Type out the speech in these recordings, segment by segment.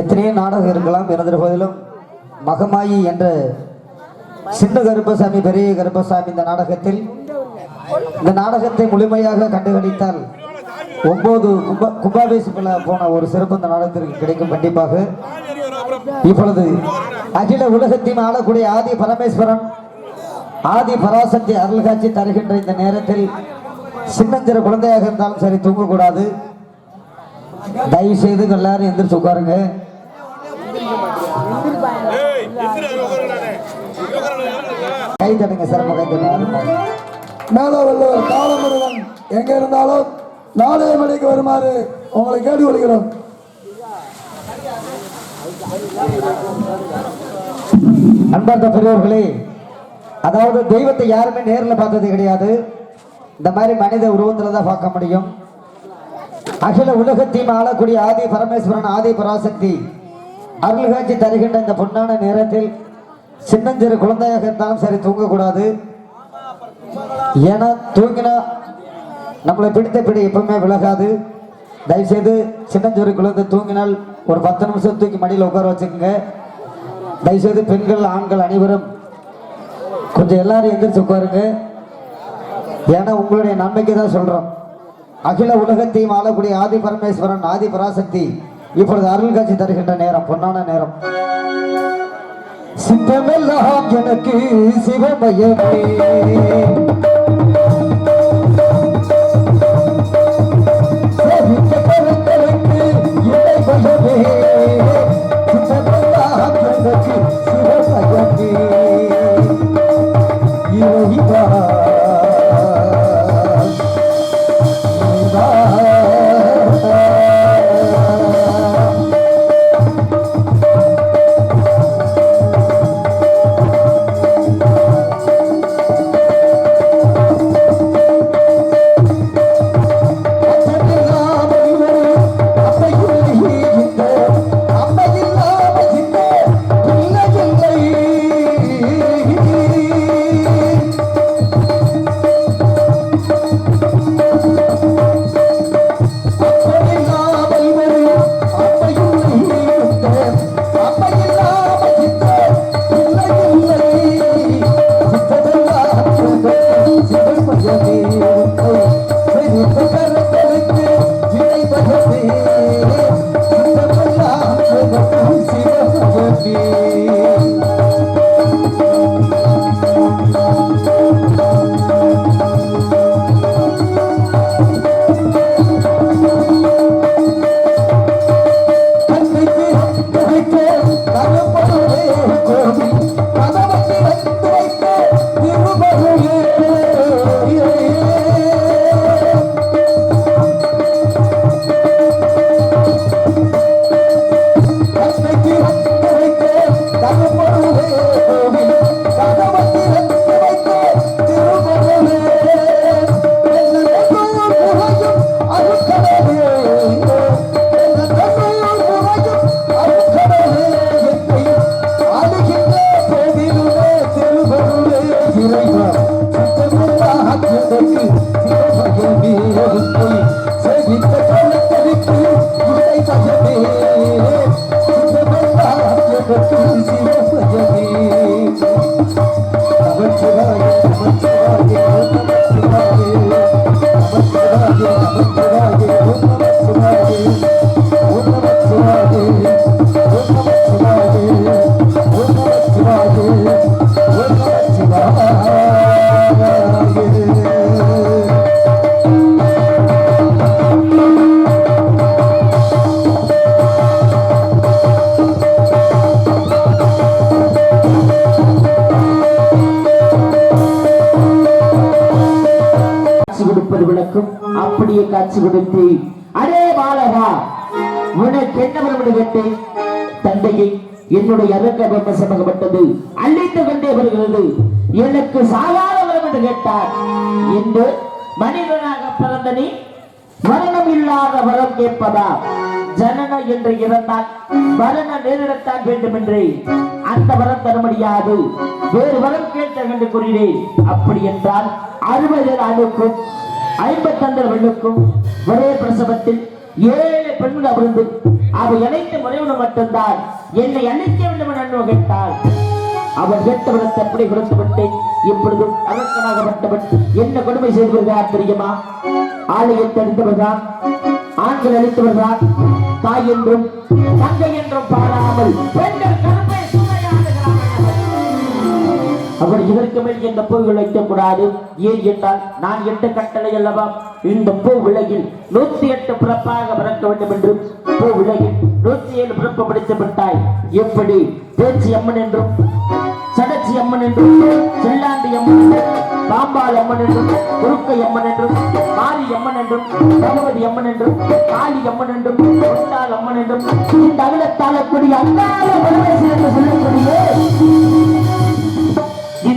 எத்தனையோ நாடகம் இருக்கலாம் இருந்த போதிலும் மகமாயி என்ற சின்ன கருப்பசாமி பெரிய கருப்பசாமி இந்த நாடகத்தில் இந்த நாடகத்தை முழுமையாக கண்டுகளித்தால் ஒன்பது கும்ப கும்பாபிஷேகத்தில் போன ஒரு சிறப்பு இந்த நாடகத்திற்கு கிடைக்கும் கண்டிப்பாக. இப்பொழுது அகில உலகத்தையும் ஆளக்கூடிய ஆதி பரமேஸ்வரன் ஆதி பராசக்தி அருள்காட்சி தருகின்ற இந்த நேரத்தில் சின்னஞ்சிற குழந்தையாக இருந்தாலும் சரி தூங்கக்கூடாது. தயவு செய்து எல்லாரும் எந்திரிச்சு உட்காருங்க. கை தட்டுங்க சிறப்பு கை தட்டுங்க. மேலவல்லூர் காலமுருகன் எங்க இருந்தாலும் நாளைய மணிக்கு வருமாறு உங்களை கேட்டுக்கொள்கிறோம் அன்பார்ந்த பெரியவர்களே அதாவது தெய்வத்தை யாருமே நேரில் பார்த்தது கிடையாது. இந்த மாதிரி மனித உருவத்துல தான் பார்க்க முடியும். அகில உலகத்தையும் ஆளக்கூடிய ஆதி பரமேஸ்வரன் ஆதி பராசக்தி. அருள்காட்சி தருகின்ற இந்த பொன்னான நேரத்தில் சின்னஞ்சிறு குழந்தையாக இருந்தாலும் சரி தூங்கக்கூடாது. ஏன்னா தூங்கினா நம்மளை பிடித்த பிடி எப்பவுமே விலகாது. தயவுசெய்து சின்னஞ்சிறு குழந்தை தூங்கினால் ஒரு பத்து நிமிஷம் தூக்கி மடியில் உட்கார வச்சுக்கோங்க. தயவுசெய்து பெண்கள் ஆண்கள் அனைவரும் கொஞ்சம் எல்லாரும் எந்திரிச்சு உட்காருங்க. ஏன்னா உங்களுடைய நன்மைக்கு தான் சொல்கிறோம் அகில உலகத்தையும் ஆளக்கூடிய ஆதி பரமேஸ்வரன் ஆதி பராசக்தி. இப்பொழுது அருள் காட்சி தருகின்ற நேரம் பொன்னான நேரம். சித்தமெல்லாம் எனக்கு சிவமயமே. I'm gonna make you. அப்படியே காட்சி கொடுத்து அடே பாலகா உனக்கு என்ன வரம் கேட்டேன்? தந்தையை என்னுடைய அரக்க பிரம்ம சமகப்பட்டது. அழைத்து கொண்டே வருகிறது. எனக்கு சாகாத வரம் என்று கேட்டார். என்று மனிதனாக பிறந்த நீ மரணம் இல்லாத வரம் கேட்பதா? ஜனன என்று இறந்தால் மரண நேரிடத்தான் வேண்டும் என்று அந்த வரம் தர முடியாது. வேறு வரம் கேட்க என்று கூறினேன். அப்படி என்றால் அறுபது ஆளுக்கும் ஐம்பத்தந்தர் பெண்ணுக்கும் ஒரே பிரசவத்தில் ஏழு பெண்கள் அமர்ந்து அவர் இணைத்த முறைவனு மட்டும்தான். என்னை அணைக்க வேண்டும் என்று கேட்டால் அவர் கேட்டவனத்தை அப்படி எப்படி கொடுத்து விட்டேன் இப்பொழுது அரக்கனாகப்பட்டவன் என்ன கொடுமை செய்து வருகிறார் தெரியுமா ஆலயத்தை அளித்தவர்தான் ஆண்கள் அளித்தவர்தான் தாய் என்றும் தங்கை என்றும் பாராமல் பெண்கள் கருப்பை அவர் இதற்கு மேல் இந்த பூ விளைக்க கூடாது. ஏன் என்றால் நான் எட்டு கட்டளை அல்லவா? இந்த பூ விலகில் நூத்தி எட்டு பிறப்பாக பிறக்க வேண்டும் என்றும் பூ விலகில் நூத்தி ஏழு பிறப்பு படித்து விட்டாய். எப்படி? பேச்சு அம்மன் என்றும் சடச்சி அம்மன் என்றும் செல்லாண்டி அம்மன் என்றும் பாம்பாள் அம்மன் என்றும் குறுக்கை அம்மன் என்றும் மாரி அம்மன் என்றும் பகவதி அம்மன் என்றும் காளி அம்மன் என்றும் கொண்டாள் அம்மன் என்றும் இந்த அகிலத்தாளக்கூடிய அங்காள பரமேஸ்வரன் என்று சொல்லக்கூடிய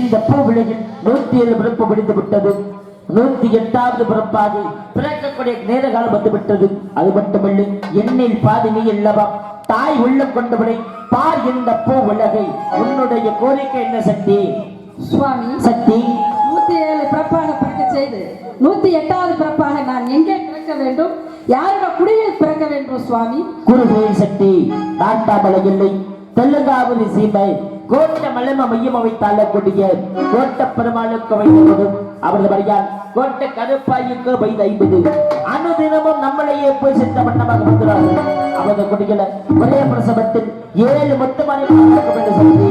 இந்த பூவிலையில் நூத்தி ஏழு பிறப்பு பிடித்து விட்டது. நூத்தி எட்டாவது பிறப்பாக பிறக்கக்கூடிய நேர காலம் வந்து விட்டது. அது மட்டுமல்ல எண்ணில் பாதி நீ அல்லவா தாய் உள்ளம் கொண்டவனை பார் இந்த பூ உலகை. உன்னுடைய கோரிக்கை என்ன சக்தி? சுவாமி சக்தி? நூத்தி ஏழு பிறப்பாக பிறக்க செய்து நூத்தி எட்டாவது பிறப்பாக நான் எங்கே பிறக்க வேண்டும்? யாரோட குடியில் பிறக்க வேண்டும் சுவாமி? குருவேல் சக்தி நாட்டாமலை இல்லை. தெலுங்காவதி சீமை கோட்ட மலம மையம் வைத்தால கொடிய கோட்ட பெருமாளுக்கு வைத்தது அவரது வரையால் கோட்ட கருப்பாய்க்கு வைத்த ஐம்பது. அனுதினமும் நம்மளையே போய் சென்ற வண்ணமாக வந்துள்ளார்கள் அவரது கொடிகளை ஒரே பிரசவத்தில் ஏழு வேண்டும் சக்தி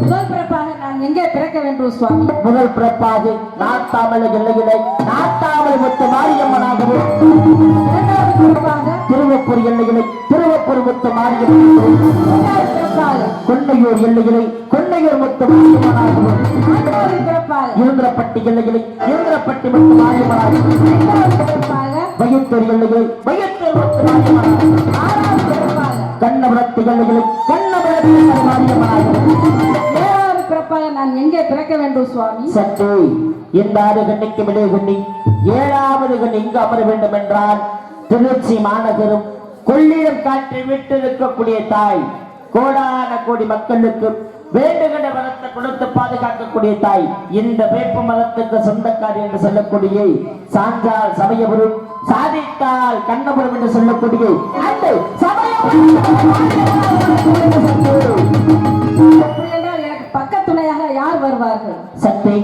முதல் பிறப்பாக நான் எங்கே பிறக்க வேண்டும் சுவாமி? முதல் பிறப்பாக நாட்டாமலை எல்லையிலே நாட்டாமலை மொத்த மாரியம்மனாகவும் இரண்டாவது பிறப்பாக திருவப்பூர் எல்லையிலே மாரியம்மனாகவும் மூன்றாவது பிறப்பாக கொன்னையூர் எல்லையிலே கொன்னையூர் மொத்த பிறப்பாக. இருந்திரப்பட்டி எல்லையிலே இருந்திரப்பட்டி மொத்த மாரியம்மனாகவும் ஐந்தாவது பிறப்பாக வயத்தூர் எல்லையிலே வயத்தூர் மொத்த மாரியம்மனாகவும் ஆறாவது பிறப்பாக கண்ணபுரத்து எல்லையிலே கண்ணபுரத்து மாரியம்மனாகவும் ஏழாவது பிறப்பாக நான் எங்கே பிறக்க வேண்டும் சுவாமி? சற்று இந்த ஆறு கண்ணிக்கு விடை கண்ணி ஏழாவது கண்ணி இங்கு அமர வேண்டும் என்றால் திருச்சி மாநகரும் கொள்ளிடம் காற்றை விட்டு இருக்கக்கூடிய தாய் கோடான கோடி மக்களுக்கு வேண்டுகின்ற மரத்தை கொடுத்து பாதுகாக்கக்கூடிய தாய் இந்த வேப்ப மரத்துக்கு சொந்தக்காரி என்று சொல்லக்கூடிய சான்றால் சமயபுரம் சாதித்தால் கண்ணபுரம் என்று சொல்லக்கூடிய அந்த எனக்கு பக்கத்துணையாக யார் வருவார்கள்? சக்தி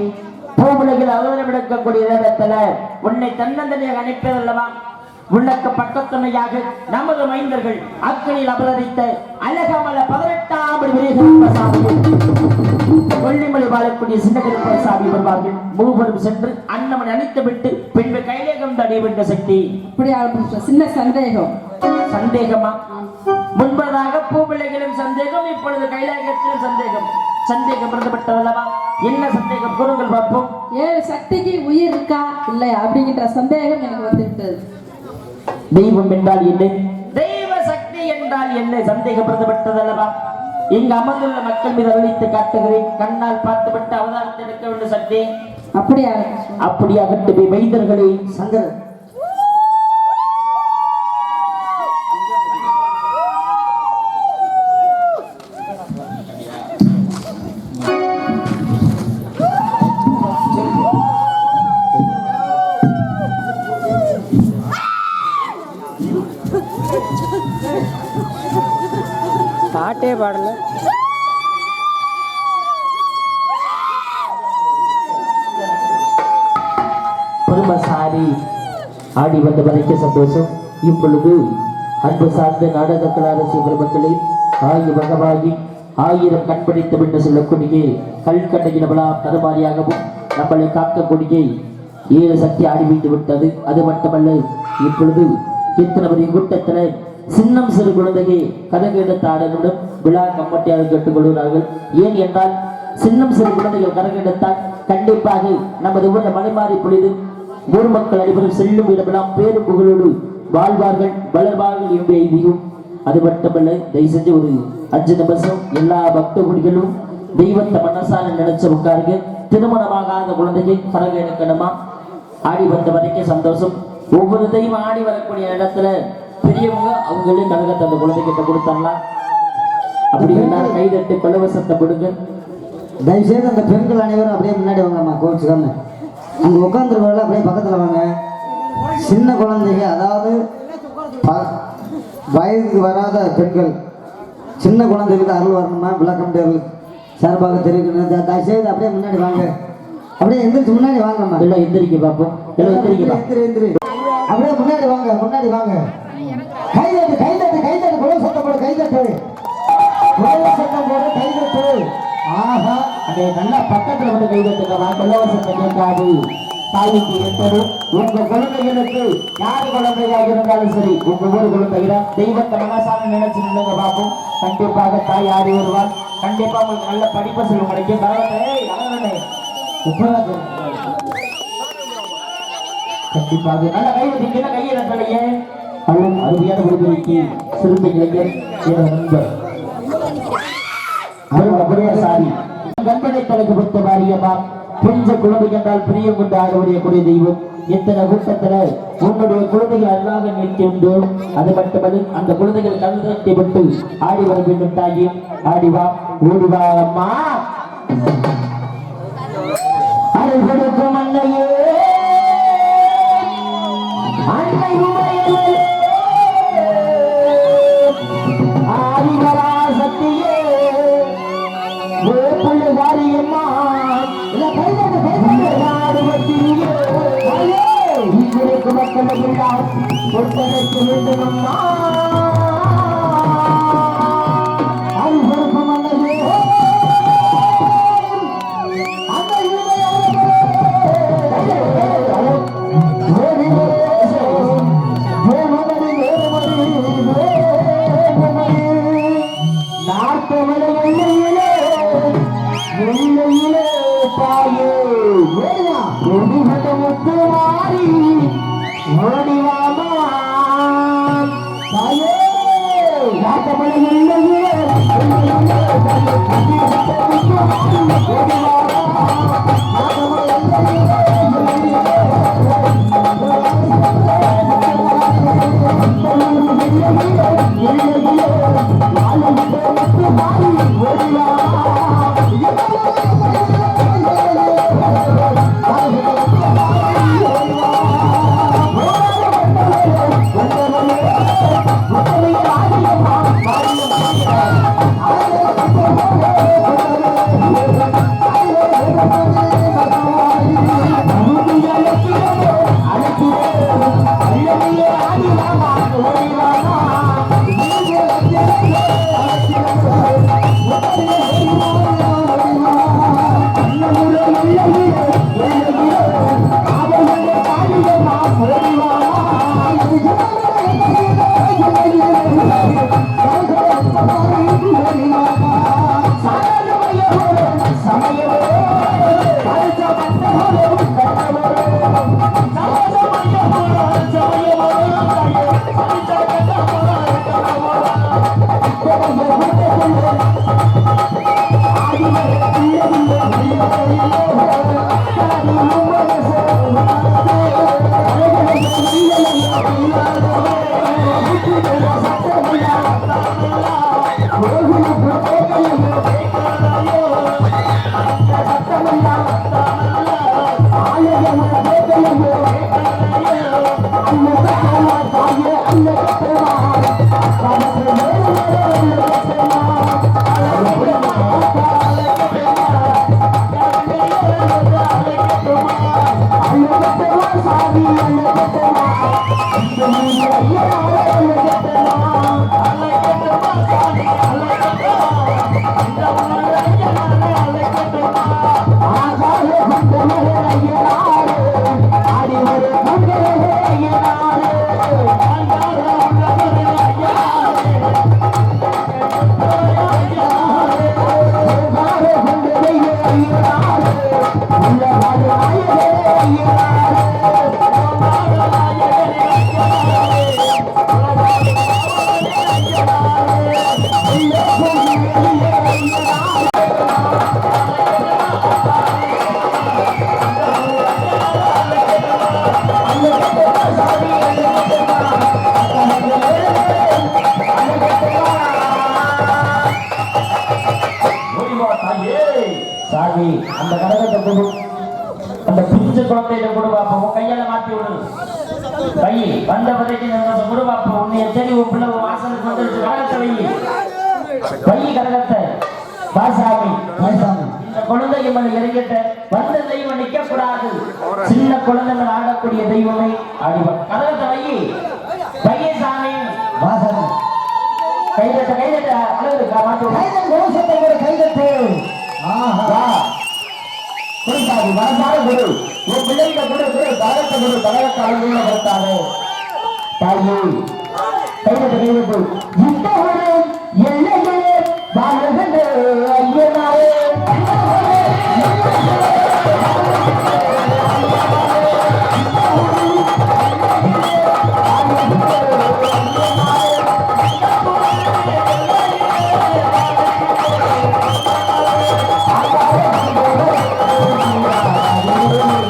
பூவுலகில் அவதரம் எடுக்கக்கூடிய இடத்துல உன்னை தன்னந்தனியாக அனுப்பியதல்லவா? உனக்கு பக்கத்துணையாக நமது மைந்தர்கள் அக்கனில் அபலரித்த அழகமல பதினெட்டாம் கொல்லிமலை வாழக்கூடிய சின்னகருப்பசாமி வருவார்கள் மூவரும் சென்று அன்னமன் அணித்து விட்டு பின்பு கைலேகம் தடைவிட்ட சக்தி. இப்படி ஆரம்பிச்ச சின்ன சந்தேகம். சந்தேகமா? முன்பதாக பூபிள்ளைகளும் சந்தேகம் இப்பொழுது கைலாயத்திலும் சந்தேகம். சந்தேகம் இருந்துவிட்டதல்லவா என்ன சந்தேகம்? கூறுங்கள் பார்ப்போம். ஏழு சக்திக்கு உயிர் இருக்கா? இல்லையா? அப்படிங்கிற சந்தேகம் எனக்கு வந்துவிட்டது. தெய்வம் என்றால் என்ன? தெய்வ சக்தி என்றால் என்ன? சந்தேகம் இருந்துவிட்டதல்லவா இங்கு அமர்ந்துள்ள மக்கள் மீது அருளித்து காட்டுகிறேன். கண்ணால் பார்த்துவிட்டு அவதாரத்தை எடுக்க வேண்டும் சக்தி. அப்படி ஆகட்டும் அப்படியாகட்டு வைத்தர்களே சங்கர் பாட்டே பாடல. பெருமசாரி ஆடி வந்த வரைக்கும் சந்தோஷம். இப்பொழுது அன்பு சார்ந்த நாடக கலாரசி பெருமக்களே ஆயு பகவாயி ஆயிரம் கண்படித்த என்று சொல்லக்கூடிய கல்கண்டையின் தருமாரியாகவும் நம்மளை காக்கக்கூடிய ஏழு சக்தி ஆடி விட்டது. அது மட்டுமல்ல இப்பொழுது இத்தனை பெரிய சின்னம் சிறு குழந்தையை கதகு எடுத்த ஆடனுடன் விழா கம்மட்டியாக கேட்டுக்கொள்கிறார்கள் ஏன் என்றால் சின்னம் சிறு குழந்தைகள் கரகெடுத்தால் கண்டிப்பாக நமது ஊரில் மலை மாறி பொழுது ஊர் மக்கள் அனைவரும் செல்லும் இடமெல்லாம் பேரு புகழோடு வாழ்வார்கள் வளர்வார்கள் என்று எய்தியும் அது மட்டுமல்ல தயவு செஞ்சு ஒரு அஞ்சு நிமிஷம் எல்லா பக்த குடிகளும் தெய்வத்தை மனசால நினைச்சு உட்காருங்க. திருமணமாகாத குழந்தைக்கு கரக எடுக்கணுமா? ஆடி வந்த வரைக்கும் சந்தோஷம். ஒவ்வொரு தெய்வம் ஆடி வரக்கூடிய இடத்துல பெரியவங்க அவங்களே கரகத்தை அந்த குழந்தைகிட்ட கொடுத்துடலாம் அப்படி எல்லாரும் கைதட்டு கொலவசத்தை கொடுங்க தயவுசெய்து அந்த பெண்கள் அனைவரும் அப்படியே முன்னாடி வாங்கம்மா கோச்சுக்காம அங்கே உட்காந்துருக்கல அப்படியே பக்கத்தில் வாங்க. சின்ன குழந்தைங்க அதாவது வயதுக்கு வராத பெண்கள் சின்ன குழந்தைகளுக்கு அருள் வரணுமா? விளக்கம் தேர்தல் சார்பாக தெரிவிக்கணும். தயவுசெய்து அப்படியே முன்னாடி வாங்க. அப்படியே எந்திரிச்சு முன்னாடி வாங்கம்மா. எல்லாம் எந்திரிக்க பாப்போம். எல்லாம் எந்திரிக்க பா எந்திரி, எந்திரி. அப்படியே முன்னாடி வாங்க முன்னாடி வாங்க. கைதட்டு கைதட்டு கைதட்டு குல சத்தம் போடு கைதட்டு ஆஹா அதை நல்லா பக்கத்துல வந்து கை தட்டுக்கவா இலவசத்தை கேட்காது. தாய்க்கு எட்டது. உங்க குழந்தைகளுக்கு யாரு குழந்தையாக இருந்தாலும் சரி உங்க ஊர் குழந்தைகள? தெய்வத்தை மனசான நினைச்சு நில்லுங்க பார்ப்போம் கண்டிப்பாக தாய் ஆடி வருவார் கண்டிப்பா உங்களுக்கு நல்ல படிப்பு சொல்லும் கிடைக்கும் கண்டிப்பாக. நல்ல கை வச்சிருக்கீங்க கையை நட்டலையே அருள் அருமையான விடுதலைக்கு சிறுத்தை நண்பர். என நண்பர் சாரி. கண்பனை தனக்கு பொறுத்த மாரியம்மா கொஞ்ச குழந்தை கண்டால் பிரியம் கொண்டு ஆடவுடைய கூடிய தெய்வம். எத்தனை கூட்டத்துல உன்னுடைய குழந்தைகள் அல்லாத நிற்கின்றோ அது மட்டுமல்ல அந்த குழந்தைகள் கல்வி விட்டு ஆடி வர வேண்டும் தாயி. ஆடி வா ஓடி வா அம்மா. அருள் கொடுக்கும் அன்னையே. இங்கிருக்கும் மக்களுக்கெல்லாம் ஒட்டடைக்க சாமி ஆடக்கூடிய தெய்வமே ஆடிவா கழகத்தை வை வையே சாமி வாசாமி கைதட்ட கைதட்ட அழகு மாட்டு. கைதல் கோஷத்தை ஒரு கைதட்டு. ஆஹா. குருசாமி மனசார குரு. உன் பிள்ளைகிட்ட குரு குரு கழகத்தை குரு கழகத்தை அழகுள்ள கருத்தாரு தாயே கைதட்ட கைதட்டு. ஒரு எல்லையே வாழ்கின்ற ஐயனாரே.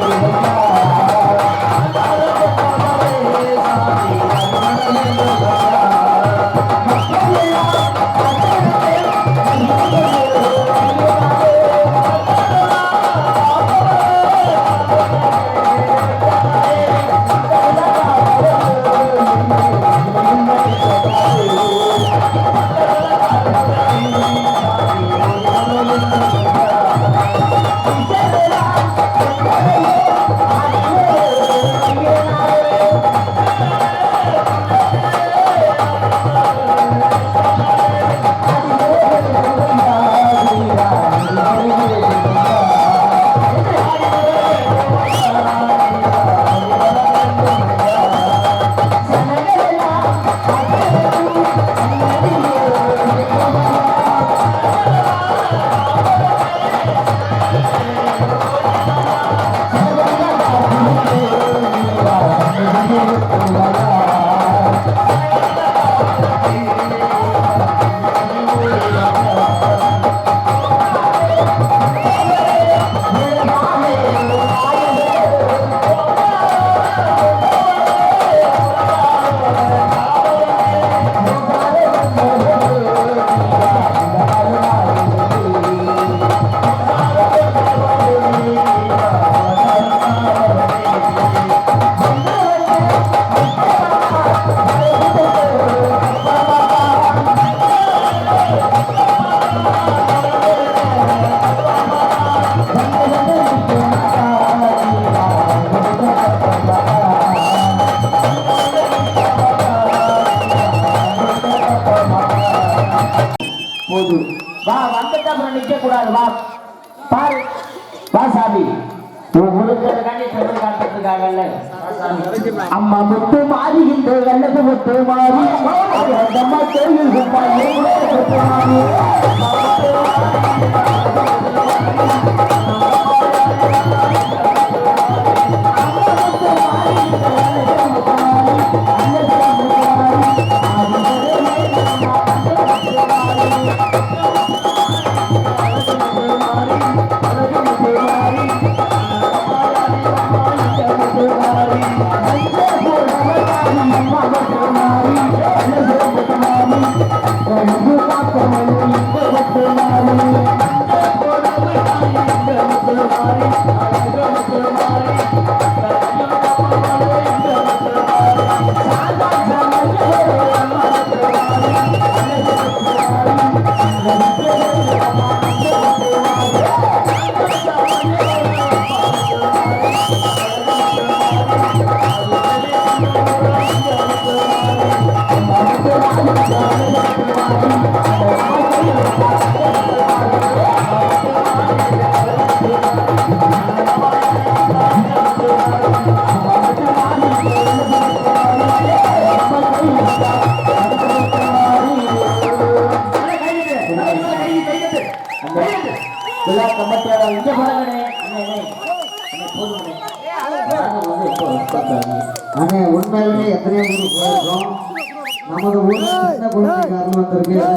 போது அம்மா முத்து மாறுகின்ற அல்லது முத்து மாறி. அந்த அம்மா கோயில்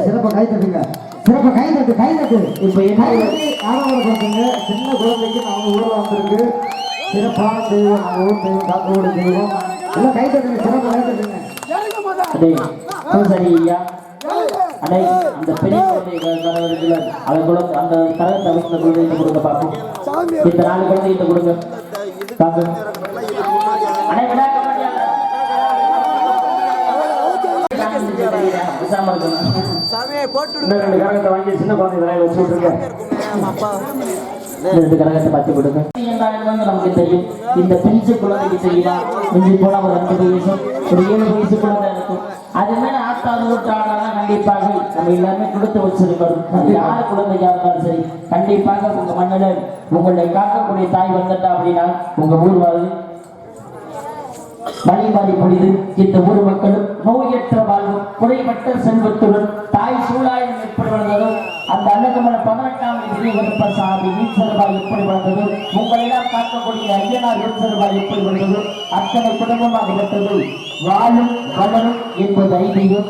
சிறப்பாக கை தட்டுங்க. சிறப்பா கை தட்டு கை தட்டு. இப்ப என்ன கை சின்ன குழந்தைக்கு வந்திருக்கு. சிறப்பான தெய்வம் நம்ம ஊர் தெய்வம் காக்கோட தெய்வம் எல்லாம் கை தட்டுங்க. கை தட்டுங்க. அடே சரி ஐயா. அடே அந்த பெரிய அதை கூட அந்த கரகத்தை குழந்தைகிட்ட கொடுங்க பார்ப்போம் இந்த நாலு குழந்தைகிட்ட கொடுங்க. அடே கரகத்தை வாங்கி சின்ன குழந்தை தலையில வச்சு விட்டுருங்க இந்த ரெண்டு கரகத்தை பார்த்து கொடுங்க. என்றால் வந்து நமக்கு தெரியும் இந்த பிஞ்சு குழந்தைக்கு தெரியுமா மிஞ்சி போனா ஒரு ரெண்டு வயசு ஒரு ஏழு வயசு குழந்தை இருக்கும். அது மேல ஆத்தாது விட்டாங்கன்னா கண்டிப்பாக நம்ம எல்லாமே கொடுத்து வச்சிருக்கணும் யார் குழந்தையா இருந்தாலும் சரி கண்டிப்பாக உங்க மண்ணில் உங்களை காக்கக்கூடிய தாய் வந்துட்டா அப்படின்னா உங்க ஊர் வாழ்வு வழிபாடி பொழுது இந்த ஊர் மக்களும் நோயற்ற வாழ்வும் குறைமற்ற செல்வத்துடன் தாய் சூழாயம் எப்படி வளர்ந்ததோ அந்த அழகமன பதினெட்டாம் தேதி சாமி வீச்சரபாய் எப்படி வளர்ந்தது? உங்களெல்லாம் காக்கக்கூடிய ஐயனார் வீச்சரபாய் எப்படி வளர்ந்தது? அத்தனை குடும்பமாக விட்டது வாழும் வளரும் என்பது ஐதீகம்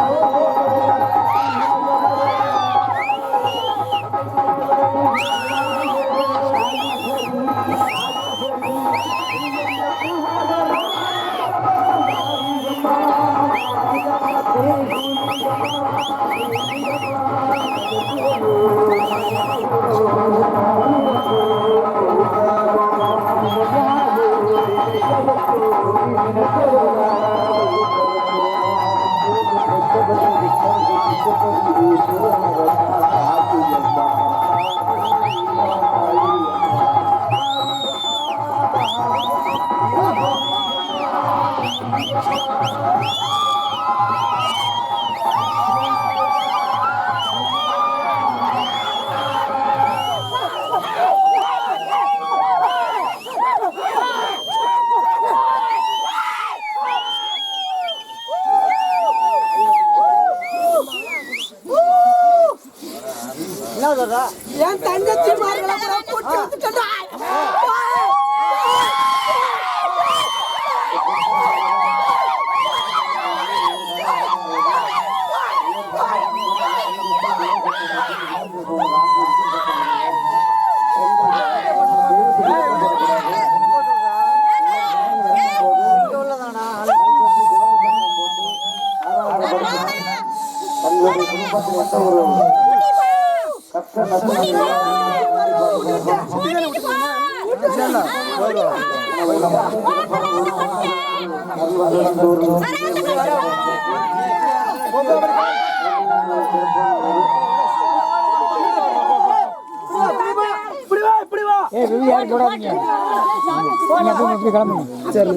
咕咕。ஏய் வெளியே யாரும் போடாதீங்க நீங்க அப்படி கிளம்புங்க சரி